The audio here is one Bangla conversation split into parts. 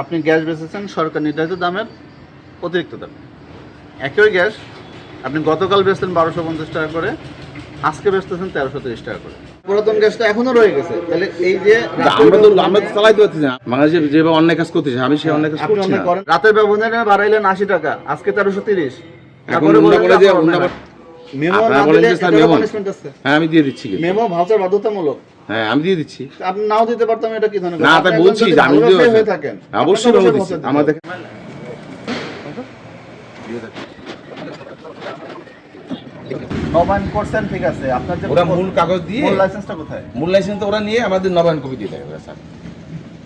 আপনি গ্যাস বেচেছেন সরকার নির্ধারিত দামের অতিরিক্ত দামে। একই গ্যাস আপনি গতকাল বেচলেন বারোশো পঞ্চাশ টাকা করে আজকে বেচতেছেন তেরোশো তিরিশ টাকা করে। পুরাতন গ্যাসটা এখনও রয়ে গেছে। তাহলে এই যে আমরা তো আমরা তো চালাইতে পারতেছি না। বাংলাদেশে যেভাবে অন্যায় কাজ করতেছে আমি সেই অন্যায় কাজ করছি না। রাতের ব্যবধানে বাড়াইলেন আশি টাকা আজকে তেরোশো তিরিশ। এখন মেমো না দিলে punishment আছে। হ্যাঁ আমি দিয়ে দিচ্ছি। মেমো ভাউচার বাধ্যতামূলক। হ্যাঁ আমি দিয়ে দিচ্ছি। আপনি নাও দিতে পারতাম এটা কি ধরনের না তাই বলছি আমি ব্যবসায়ী হয়ে থাকেন। অবশ্যই আপনাকে দিচ্ছি। আমার হবে। দেখে নবায়ন করছেন ঠিক আছে। আপনার যে ওরা মূল কাগজ দিয়ে মূল লাইসেন্সটা কোথায়? মূল লাইসেন্স তো ওরা নিয়ে আমাদের নবায়ন কপি দিয়ে দেয় স্যার।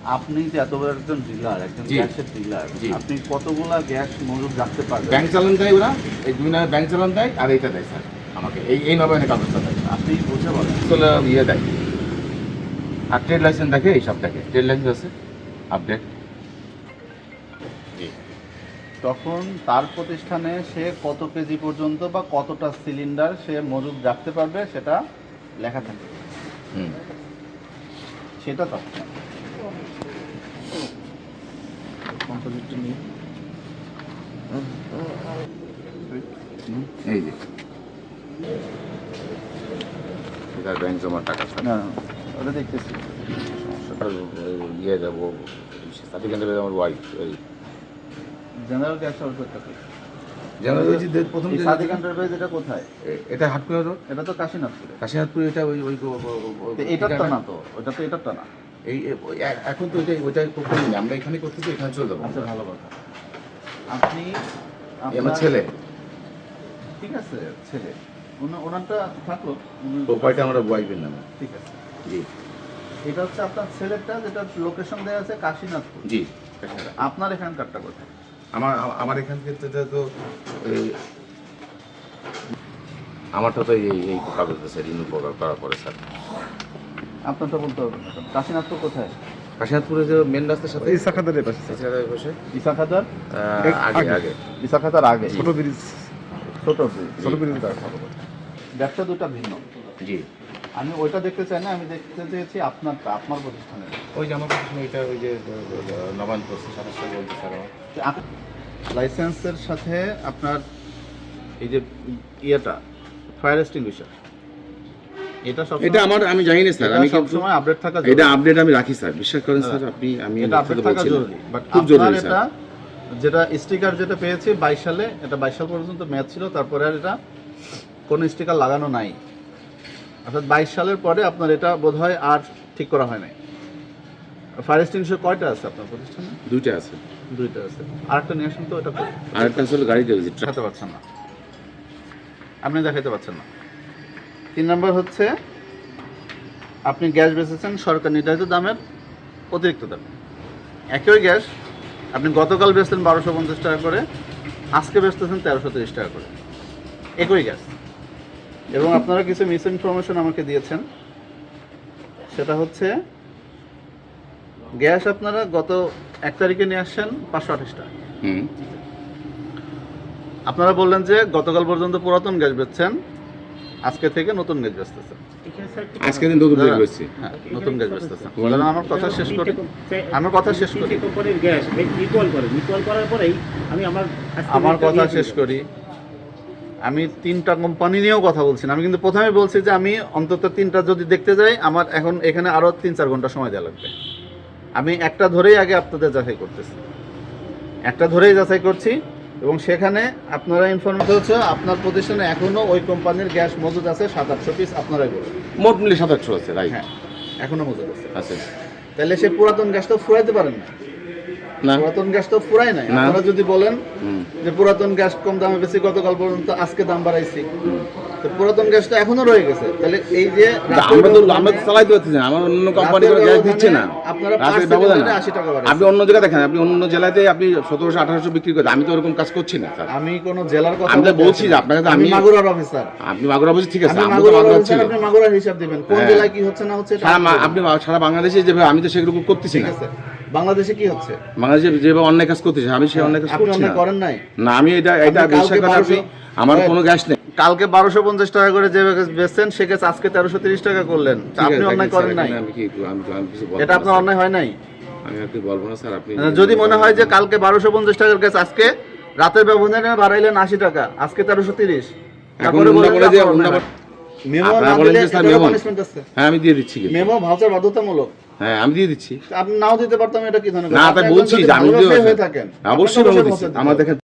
আপনি যে এত বড় একজন ডিলার একজন জি। গ্যাসের ডিলার জি। আপনি কতগুলা গ্যাস মজুদ রাখতে পারবেন? ব্যাংক চালান দেয় ওরা এই দুই নামে ব্যাংক চালান দেয় আর এইটা দেয় স্যার। আমাকে এই এই নবায়নের কাগজটা দেয়। আপনি বুঝে বলেন। আসলে ইয়ে দেয়। আর ট্রেড লাইসেন্স দেখে এইসব দেখে। ট্রেড লাইসেন্স আছে। আপডেট তখন তার প্রতিষ্ঠানে সে কত কেজি পর্যন্ত বা কতটা সিলিন্ডার সে মজুদ রাখতে পারবে সেটা লেখা থাকে হুম। সেটা এই যে। এটার ব্যাংক জমার টাকা না ওটা দেখতেছি। ইয়ে যাব সার্টিফিকেট আমার ওয়াইফ ওই জেনারেল গ্যাস সরকার টাকা প্রথম এই এটা কোথায়? এটা হাটকুয়া রোড এটা তো কাশীনাথপুরে। কাশিনাথপুর এটা ওই ওই ও- তো না তো ওটা তো এটার তো না। এই এখন তো ওইটাই ওইটাই করি আমরা এখানে করতে করতেছি এখানে চলে যাব। আচ্ছা ভালো কথা। আপনি আমার ছেলে। ঠিক আছে ছেলে। ওনা- ওনারটা থাকল আমরা ওয়াইফের নামে? ঠিক আছে। জি। এটা হচ্ছে আপনার ছেলেরটা যেটা লোকেশন দেওয়া আছে কাশীনাথপুর। জি। আপনার এখানকারটা কোথায়? আমার আমার এখান থেকে তো- তো এই আমারটা তো এই এই কাগজ স্যার রিনিউ করার পরে স্যার। আপনারটা বলতে হবে। না। কাশীনাথপুর কোথায়? কাশিনাথপুরে যে মেন রাস্তার সাথে? ইসা খাদারের পাশে স্যার। পাশে? ইসা আগে আগে। আগে। ইসা খাদার আগে। ছোট ব্রিজ। ছোট ব্রিজ। ছোট ব্রিজ ব্যবসা দুটা ভিন্ন। জি। আমি ওইটা দেখতে চাই না আমি দেখতে চেয়েছি আপনারটা আপনার প্রতিষ্ঠানের। ওই যে আমার প্রশ্ন এটা ওই যে নবান করছে বলতে লাইসেন্সের সাথে আপনার এই যে ইয়েটা ফায়ার এক্সটিংগুইশার। এটা সব এটা আমার আমি জানি না স্যার আমি কিন্তু সময় আপডেট থাকা এটা আপডেট আমি রাখি স্যার বিশ্বাস করেন স্যার আপনি আমি এটা আপডেট থাকা জরুরি। বাট খুব জরুরি এটা যেটা স্টিকার যেটা পেয়েছি বাইশ সালে এটা বাইশ সাল পর্যন্ত ম্যাচ ছিল তারপরে আর এটা কোনো স্টিকার লাগানো নাই। অর্থাৎ বাইশ সালের পরে আপনার এটা বোধহয় আর ঠিক করা হয় নাই। ফায়ার কয়টা আছে আপনার প্রতিষ্ঠানে? দুইটা আছে। দুইটা আছে। আরেকটা নিয়ে আসুন তো এটা কই? আর একটা আসলে গাড়িতে হয়েছে দেখাতে পারছেন না। আপনি দেখাতে পারছেন না। তিন নম্বর হচ্ছে আপনি গ্যাস বেচেছেন সরকার নির্ধারিত দামের অতিরিক্ত দামে। একই গ্যাস আপনি গতকাল বেচলেন বারোশো পঞ্চাশ টাকা করে আজকে বেচতেছেন তেরোশো তিরিশ টাকা করে। একই গ্যাস। এবং আপনারা কিছু মিস ইনফরমেশন আমাকে দিয়েছেন। সেটা হচ্ছে গ্যাস আপনারা গত এক তারিখে নিয়ে আসছেন পাঁচশো আঠাশ টাকা। হুম। আপনারা বললেন যে গতকাল পর্যন্ত পুরাতন গ্যাস বেচছেন আজকে থেকে নতুন গ্যাস বেচতেছেন আজকে দিন দুটো বের দাদা, হ্যাঁ নতুন গ্যাস বেচতেছেন বলেন। আমার কথা শেষ করি। আমার কথা শেষ করি। কোম্পানির গ্যাস ইকুয়াল করে ইকুয়াল করার পরেই আমি আমার আমার কথা শেষ করি। আমি তিনটা কোম্পানি নিয়েও কথা বলছি না। আমি কিন্তু প্রথমে বলছি যে আমি অন্তত তিনটা যদি দেখতে যাই আমার এখন এখানে আরও তিন চার ঘণ্টা সময় দেওয়া লাগবে। আমি একটা ধরেই আগে আপনাদের যাচাই করতেছি। একটা ধরেই যাচাই করছি এবং সেখানে আপনারা ইনফরমেশন হচ্ছে আপনার প্রতিষ্ঠানে এখনও ওই কোম্পানির গ্যাস মজুদ আছে সাত আটশো পিস আপনারাই বলুন। মোট মিলে আটশো আছে রাইট হ্যাঁ এখনও মজুদ আছে। আচ্ছা তাহলে সে পুরাতন গ্যাস তো ফুরাইতে পারেন না। পুরাতন গ্যাস তো ফুরাই নাই। আপনারা যদি বলেন যে পুরাতন গ্যাস কম দামে বেশি গতকাল পর্যন্ত আজকে দাম বাড়াইছি। তো পুরাতন গ্যাসটা এখনও রয়ে গেছে। তাহলে এই যে আমরা তো আমরা তো চালাইতে পারতেছি না। আমার অন্য কোম্পানি গ্যাস দিচ্ছে না। আপনারা রাতের পাঁচ ব্যবধানে সেকেন্ডে 80 টাকা বাড়াইছেন। আপনি অন্য জায়গায় দেখেন আপনি অন্য জেলাতে আপনি সতেরোশো আঠারোশো বিক্রি করেন। আমি তো ওরকম কাজ করছি না স্যার। আমি কোন জেলার কথা আমি বলছি যে আমি মাগুরার অফিসার আপনি মাগুরা ঠিক আছে আমি তো মাগুরা ছিল আপনি মাগুরার হিসাব দিবেন। কোন হ্যাঁ। জেলায় কি হচ্ছে না হচ্ছে সারা আপনি সারা বাংলাদেশে যেভাবে আমি তো সেগুলো করতেছি না। বাংলাদেশে কি হচ্ছে? বাংলাদেশে যেভাবে অন্যায় কাজ করতেছে আমি সেই অন্যায় কাজ করছি না। করেন নাই? না আমি এটা এটা বিশ্বাস 1200 আমার হ্যাঁ। কোনো গ্যাস নেই। কালকে বারোশো পঞ্চাশ টাকা করে যে বেচছেন সে গ্যাস আজকে তেরোশো তিরিশ টাকা করলেন। আপনি অন্যায় করেন নাই। আমি কি এটা আপনার অন্যায় হয় নাই? আমি আর বলব না স্যার আপনি যদি মনে হয় যে কালকে বারোশো পঞ্চাশ টাকার গ্যাস আজকে রাতের ব্যবধানে বাড়াইলেন আশি টাকা আজকে তেরোশো তিরিশ। হ্যাঁ আমি দিয়ে দিচ্ছি মেমো ভাউচার বাধ্যতামূলক। হ্যাঁ আমি দিয়ে দিচ্ছি। আপনি নাও দিতে পারতাম এটা কি ধরনের না তাই বলছি আমি অবশ্যই আমার দেখেন